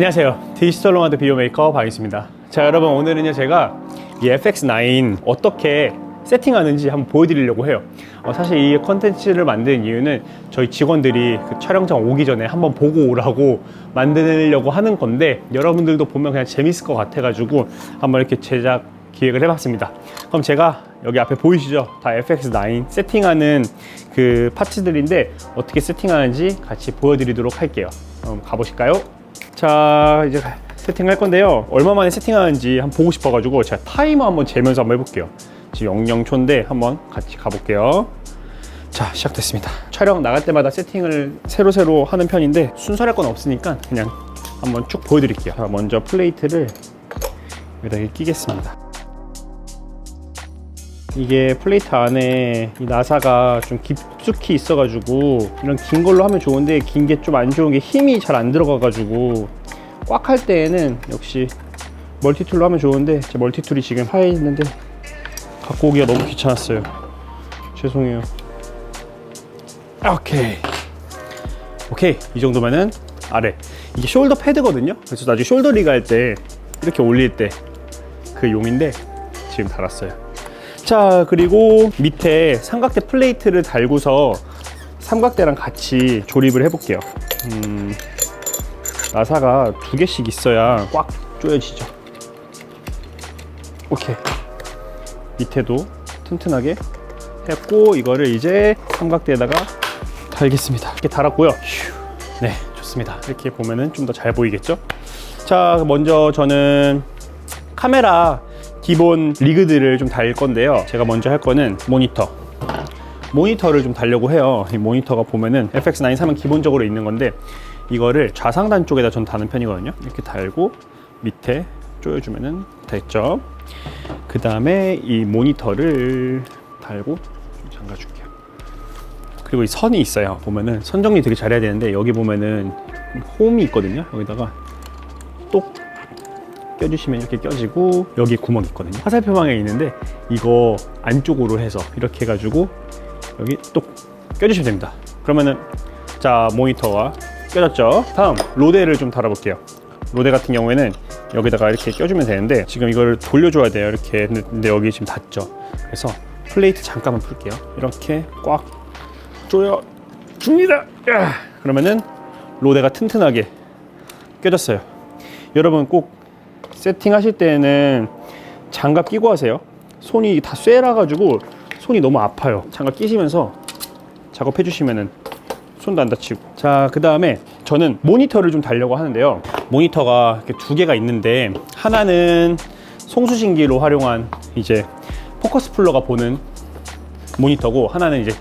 안녕하세요. 디지털 노마드 비디오 메이커 박이습니다. 자, 여러분 오늘은요 제가 이 FX9 어떻게 세팅하는지 한번 보여드리려고 해요. 어, 사실 이 컨텐츠를 만든 이유는 저희 직원들이 그 촬영장 오기 전에 한번 보고 오라고 만들려고 하는 건데 여러분들도 보면 그냥 재밌을 것 같아 가지고 한번 이렇게 제작 기획을 해봤습니다. 그럼 제가 여기 앞에 보이시죠? 다 FX9 세팅하는 그 파츠들인데 어떻게 세팅하는지 같이 보여드리도록 할게요. 그럼 가보실까요? 자, 이제 세팅할 건데요. 얼마 만에 세팅하는지 한번 보고 싶어 가지고 제가 타이머 한번 재면서 한번 해볼게요. 지금 00초인데 한번 같이 가볼게요. 자, 시작됐습니다. 촬영 나갈 때마다 세팅을 새로새로 하는 편인데 순서할 건 없으니까 그냥 한번 쭉 보여드릴게요. 자, 먼저 플레이트를 여기다 끼겠습니다. 이게 플레이트 안에 이 나사가 좀 깊숙이 있어가지고 이런 긴 걸로 하면 좋은데 긴 게 좀 안 좋은 게 힘이 잘 안 들어가가지고 꽉 할 때에는 역시 멀티툴로 하면 좋은데 제 멀티툴이 지금 하에 있는데 갖고 오기가 너무 귀찮았어요. 죄송해요. 오케이. 오케이. 이 정도면은 아래. 이게 숄더 패드거든요? 그래서 나중에 숄더 리그 할 때 이렇게 올릴 때 그 용인데 지금 달았어요 자 그리고 밑에 삼각대 플레이트를 달고서 삼각대랑 같이 조립을 해볼게요. 음, 나사가 두 개씩 있어야 꽉 조여지죠. 오케이. 밑에도 튼튼하게 했고 이거를 이제 삼각대에다가 달겠습니다. 이렇게 달았고요. 휴. 네 좋습니다. 이렇게 보면은 좀 더 잘 보이겠죠? 자 먼저 저는 카메라 기본 리그들을 좀 달 건데요. 제가 먼저 할 거는 모니터. 모니터를 좀 달려고 해요. 이 모니터가 보면은 FX9 사면 기본적으로 있는 건데 이거를 좌상단 쪽에다 전 다는 편이거든요. 이렇게 달고 밑에 조여주면은 됐죠. 그 다음에 이 모니터를 달고 좀 잠가줄게요. 그리고 이 선이 있어요. 보면은 선 정리 되게 잘해야 되는데 여기 보면은 홈이 있거든요. 여기다가 똑 껴주시면 이렇게 껴지고 여기 구멍 있거든요. 화살표 방에 있는데 이거 안쪽으로 해서 이렇게 해가지고 여기 똑 껴주시면 됩니다. 그러면은 자 모니터가 껴졌죠? 다음 로데를 좀 달아볼게요. 로데 같은 경우에는 여기다가 이렇게 껴주면 되는데 지금 이걸 돌려줘야 돼요. 이렇게 근데 여기 지금 닿죠? 그래서 플레이트 잠깐만 풀게요. 이렇게 꽉 조여 줍니다. 야, 그러면은 로데가 튼튼하게 껴졌어요. 여러분 꼭 세팅하실 때는 장갑 끼고 하세요. 손이 다 쇠라 가지고 손이 너무 아파요. 장갑 끼시면서 작업해 주시면은 손도 안 다치고. 자, 그 다음에 저는 모니터를 좀 달려고 하는데요. 모니터가 이렇게 두 개가 있는데 하나는 송수신기로 활용한 이제 포커스 플러가 보는 모니터고 하나는 이제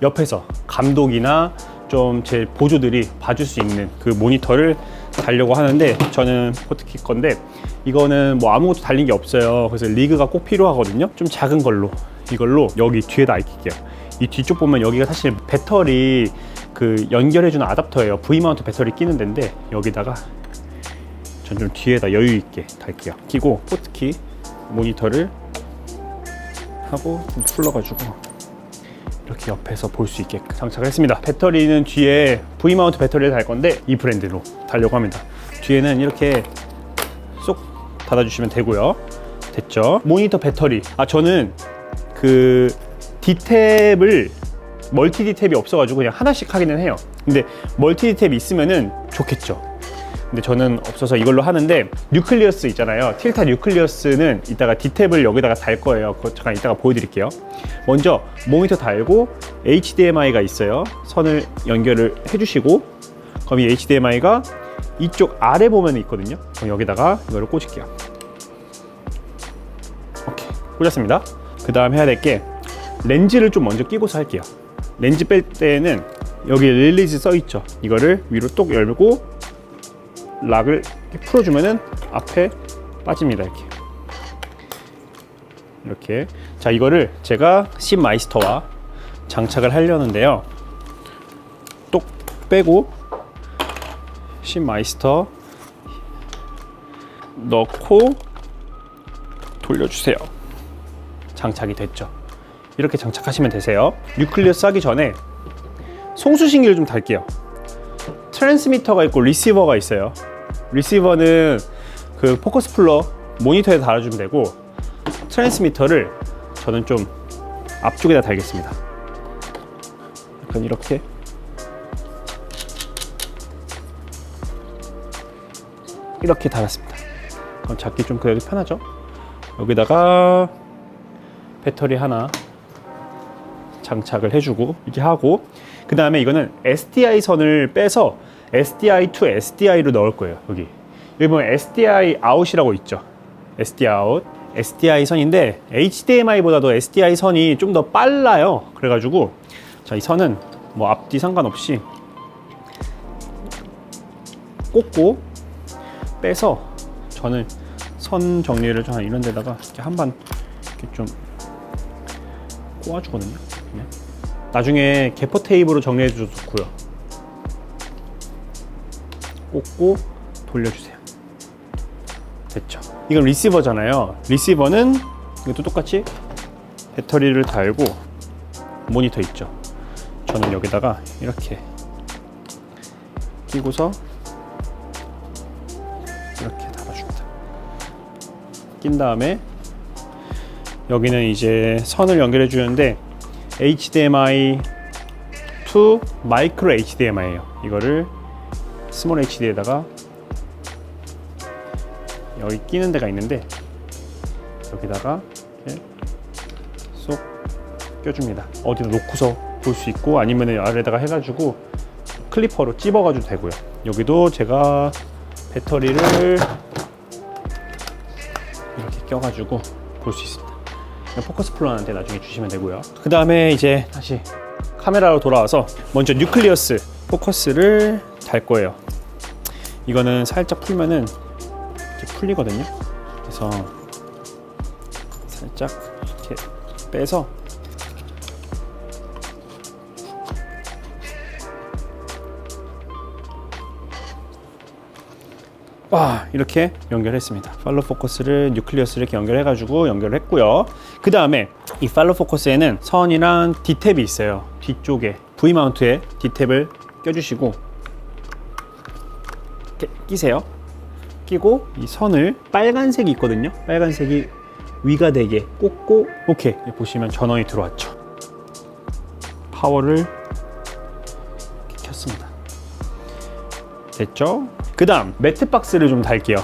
옆에서 감독이나 좀 제 보조들이 봐줄 수 있는 그 모니터를 달려고 하는데 저는 포트키 건데 이거는 뭐 아무것도 달린 게 없어요. 그래서 리그가 꼭 필요하거든요. 좀 작은 걸로. 이걸로 여기 뒤에다 입힐게요. 이 뒤쪽 보면 여기가 사실 배터리 그 연결해주는 아답터예요. V 마운트 배터리 끼는 데인데 여기다가 전 좀 뒤에다 여유 있게 달게요. 끼고 포트키 모니터를 하고 좀 풀러가지고 이렇게 옆에서 볼 수 있게 장착을 했습니다. 배터리는 뒤에 V 마운트 배터리를 달 건데 이 브랜드로 달려고 합니다. 뒤에는 이렇게 쏙 닫아주시면 되고요. 됐죠? 모니터 배터리. 아 저는 그 디탭을 멀티 디탭이 없어가지고 그냥 하나씩 하기는 해요. 근데 멀티 디탭이 있으면은 좋겠죠. 근데 저는 없어서 이걸로 하는데 뉴클리어스 있잖아요 틸타 뉴클리어스는 이따가 디탭을 여기다가 달 거예요 그거 잠깐 이따가 보여드릴게요 먼저 모니터 달고 HDMI가 있어요 선을 연결을 해주시고 그럼 이 HDMI가 이쪽 아래 보면 있거든요 그럼 여기다가 이거를 꽂을게요 꽂았습니다? 그 다음 해야 될 게 렌즈를 좀 먼저 끼고서 할게요. 렌즈 뺄 때는 여기 릴리즈 써 있죠? 이거를 위로 똑 열고 락을 풀어주면은 앞에 빠집니다 이렇게. 이렇게. 자 이거를 제가 신 마이스터와 장착을 하려는데요. 똑 빼고 신 마이스터 넣고 돌려주세요 장착이 됐죠 이렇게 장착하시면 되세요 뉴클리어스 하기 전에 송수신기를 좀 달게요 트랜스미터가 있고 리시버가 있어요 리시버는 그 포커스 플러 모니터에 달아주면 되고 트랜스미터를 저는 좀 앞쪽에다 달겠습니다. 약간 이렇게 이렇게 달았습니다. 잡기 좀 그래도 편하죠? 여기다가 배터리 하나 장착을 해주고 이렇게 하고 그 다음에 이거는 SDI 선을 빼서 SDI to SDI로 넣을 거예요 여기. 여기 보면 SDI out이라고 있죠. SDI out SDI 선인데 HDMI보다도 SDI 선이 좀 더 빨라요. 그래가지고 자 이 선은 뭐 앞뒤 상관없이 꽂고 빼서 저는 선 정리를 좀 이런 데다가 이렇게 한번 이렇게 좀 꼬아주거든요. 그냥. 나중에 개포 테이프로 정리해줘도 좋고요. 꽂고 돌려주세요. 됐죠. 이건 리시버잖아요. 리시버는 이것도 똑같이 배터리를 달고 모니터 있죠. 저는 여기다가 이렇게 끼고서 이렇게 달아줍니다. 낀 다음에 여기는 이제 선을 연결해 주는데 HDMI to 마이크로 HDMI예요. 이거를 스몰 HD에다가 여기 끼는 데가 있는데 여기다가 이렇게 쏙 껴줍니다. 어디다 놓고서 볼 수 있고 아니면 아래다가 해가지고 클리퍼로 찝어가지고 되고요. 여기도 제가 배터리를 이렇게 껴가지고 볼 수 있습니다. 포커스 플러한테 나중에 주시면 되고요. 그 다음에 이제 다시 카메라로 돌아와서 먼저 뉴클리어스 포커스를 달 거예요. 이거는 살짝 풀면은 풀리거든요. 그래서 살짝 이렇게 빼서 와 이렇게 연결했습니다. 팔로 포커스를 뉴클리어스 이렇게 연결해가지고 연결했고요. 그 다음에 이 팔로 포커스에는 선이랑 D탭이 있어요. 뒤쪽에 V 마운트에 D탭을 껴주시고 이렇게 끼세요. 끼고 이 선을 빨간색이 있거든요. 빨간색이 위가 되게 꽂고 오케이 보시면 전원이 들어왔죠. 파워를 이렇게 켰습니다. 됐죠? 그 다음 매트 박스를 좀 달게요.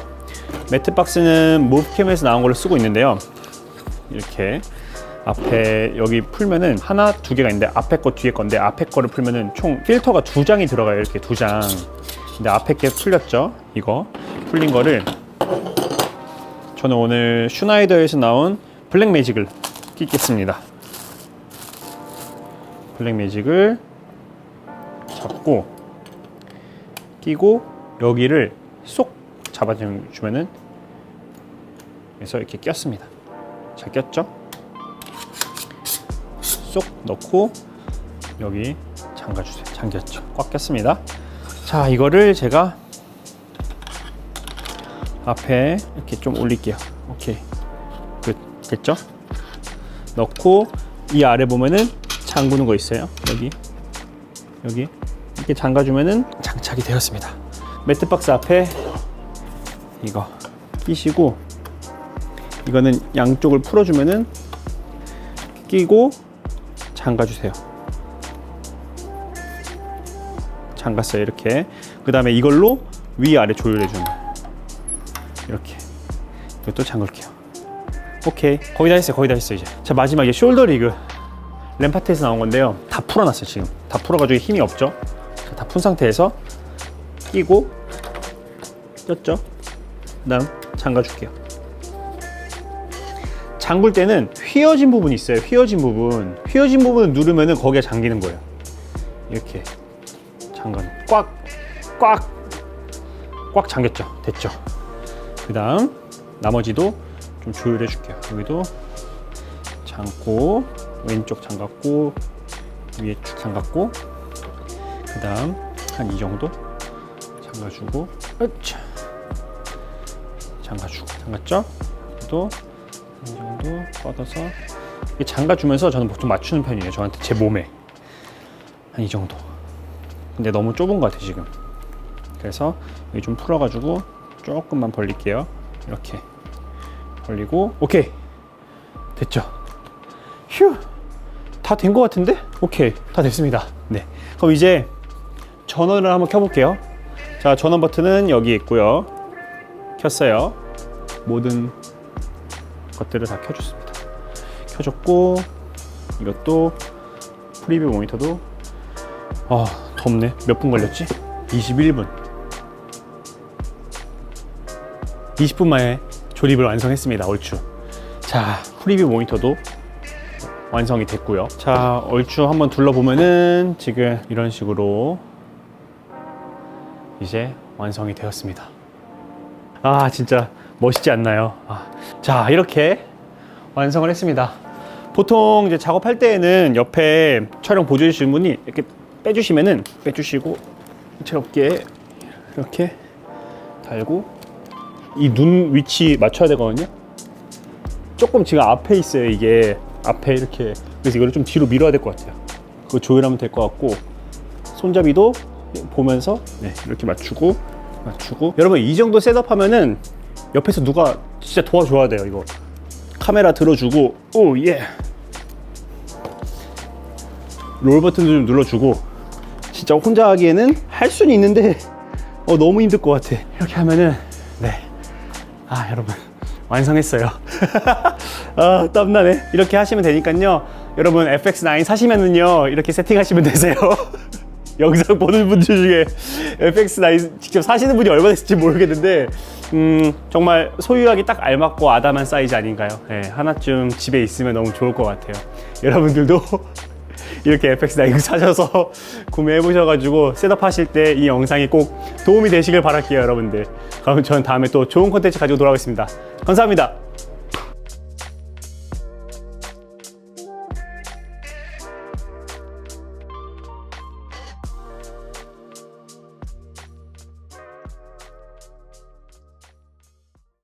매트 박스는 모브캠에서 나온 걸 쓰고 있는데요. 이렇게 앞에 여기 풀면은 하나 두 개가 있는데 앞에 거 뒤에 건데 앞에 거를 풀면은 총 필터가 두 장이 들어가요 이렇게 두장. 근데 앞에 게 풀렸죠 이거. 풀린 거를 저는 오늘 슈나이더에서 나온 블랙 매직을 끼겠습니다. 블랙 매직을 잡고 끼고 여기를 쏙 잡아주면은 그래서 이렇게 꼈습니다. 잘 꼈죠? 쏙 넣고 여기 잠가주세요. 잠겼죠? 꽉 꼈습니다. 자, 이거를 제가 앞에 이렇게 좀 올릴게요. 오케이. 끝. 됐죠? 넣고 이 아래 보면은 잠그는 거 있어요. 여기. 여기. 이렇게 잠가주면은 장착이 되었습니다. 매트박스 앞에 이거 끼시고 이거는 양쪽을 풀어주면은 끼고 잠가주세요. 잠갔어요 이렇게. 그 다음에 이걸로 위 아래 조율해주는 이렇게. 이것도 잠글게요. 오케이 거의 다 했어요 거의 다 했어요 이제. 자 마지막에 숄더 리그 램파트에서 나온 건데요. 다 풀어놨어요 지금. 다 풀어가지고 힘이 없죠. 다 푼 상태에서 끼고 꼈죠? 그 다음 잠가 줄게요. 잠글 때는 휘어진 부분이 있어요. 휘어진 부분. 휘어진 부분을 누르면은 거기에 잠기는 거예요. 이렇게 잠가 꽉, 꽉, 꽉 잠겼죠. 됐죠. 그 다음 나머지도 좀 조율해 줄게요. 여기도 잠고 왼쪽 잠갔고 위에 쭉 잠갔고 그 다음 한 이 정도 잠가주고 으차. 잠가주고 잠갔죠? 또 이 정도 뻗어서 이게 잠가주면서 저는 보통 맞추는 편이에요 저한테 제 몸에 한 이 정도 근데 너무 좁은 것 같아 지금 그래서 여기 좀 풀어가지고 조금만 벌릴게요. 이렇게 벌리고 오케이 됐죠. 휴. 다 된 것 같은데? 오케이 다 됐습니다. 네. 그럼 이제 전원을 한번 켜볼게요. 자 전원 버튼은 여기 있고요. 켰어요. 모든 것들을 다 켜줬습니다. 켜줬고 이것도 프리뷰 모니터도 아 덥네. 몇 분 걸렸지? 21분. 20분 만에 조립을 완성했습니다. 얼추. 자 프리뷰 모니터도 완성이 됐고요. 자, 얼추 한번 둘러보면은 지금 이런 식으로 이제 완성이 되었습니다. 아, 진짜 멋있지 않나요? 아, 자, 이렇게 완성을 했습니다. 보통 이제 작업할 때에는 옆에 촬영 보조해 주신 분이 이렇게 빼주시면은 빼주시고 이렇게 이렇게 달고 이 눈 위치 맞춰야 되거든요. 조금 지금 앞에 있어요 이게 앞에 이렇게 그래서 이거를 좀 뒤로 밀어야 될 것 같아요 그거 조율하면 될 것 같고 손잡이도 보면서 네, 이렇게 맞추고 맞추고 여러분 이 정도 셋업하면은 옆에서 누가 진짜 도와줘야 돼요 이거 카메라 들어주고 오예 롤 버튼도 좀 눌러주고 진짜 혼자 하기에는 할 수는 있는데 어, 너무 힘들 것 같아 이렇게 하면은 네아 여러분 완성했어요. 아, 땀나네. 이렇게 하시면 되니까요. 여러분, FX9 사시면은요, 이렇게 세팅하시면 되세요. 영상 보는 분들 중에 FX9 직접 사시는 분이 얼마나 있을지 모르겠는데, 음, 정말 소유하기 딱 알맞고 아담한 사이즈 아닌가요? 네, 하나쯤 집에 있으면 너무 좋을 것 같아요. 여러분들도 이렇게 FX9 사셔서 구매해 보셔가지고 셋업하실 때 이 영상이 꼭 도움이 되시길 바랄게요, 여러분들. 그럼 전 다음에 또 좋은 콘텐츠 가지고 돌아오겠습니다. 감사합니다.